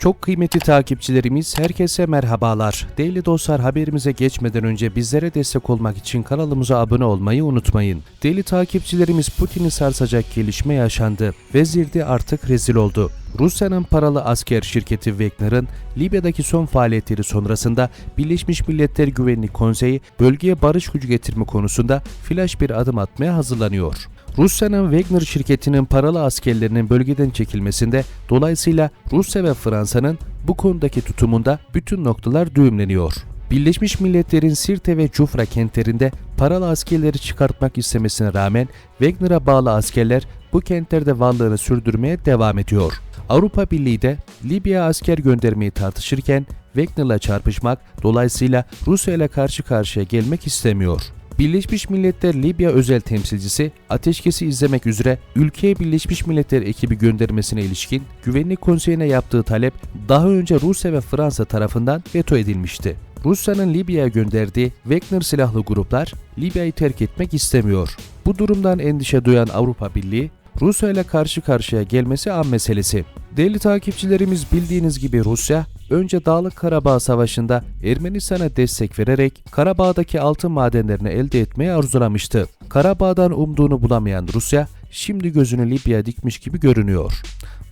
Çok kıymetli takipçilerimiz herkese merhabalar. Değerli dostlar haberimize geçmeden önce bizlere destek olmak için kanalımıza abone olmayı unutmayın. Değerli takipçilerimiz Putin'i sarsacak gelişme yaşandı. Vezirdi artık rezil oldu. Rusya'nın paralı asker şirketi Wagner'ın Libya'daki son faaliyetleri sonrasında Birleşmiş Milletler Güvenlik Konseyi bölgeye barış gücü getirme konusunda flash bir adım atmaya hazırlanıyor. Rusya'nın Wagner şirketinin paralı askerlerinin bölgeden çekilmesinde dolayısıyla Rusya ve Fransa'nın bu konudaki tutumunda bütün noktalar düğümleniyor. Birleşmiş Milletler'in Sirte ve Cufra kentlerinde paralı askerleri çıkartmak istemesine rağmen Wagner'a bağlı askerler bu kentlerde varlığını sürdürmeye devam ediyor. Avrupa Birliği de Libya'ya asker göndermeyi tartışırken Wagner'la çarpışmak dolayısıyla Rusya ile karşı karşıya gelmek istemiyor. Birleşmiş Milletler Libya özel temsilcisi ateşkesi izlemek üzere ülkeye Birleşmiş Milletler ekibi göndermesine ilişkin Güvenlik Konseyi'ne yaptığı talep daha önce Rusya ve Fransa tarafından veto edilmişti. Rusya'nın Libya'ya gönderdiği Wagner silahlı gruplar Libya'yı terk etmek istemiyor. Bu durumdan endişe duyan Avrupa Birliği Rusya ile karşı karşıya gelmesi an meselesi. Değerli takipçilerimiz bildiğiniz gibi Rusya önce Dağlık Karabağ Savaşı'nda Ermenistan'a destek vererek Karabağ'daki altın madenlerini elde etmeyi arzulamıştı. Karabağ'dan umduğunu bulamayan Rusya şimdi gözünü Libya'ya dikmiş gibi görünüyor.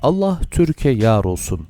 Allah Türkiye yar olsun.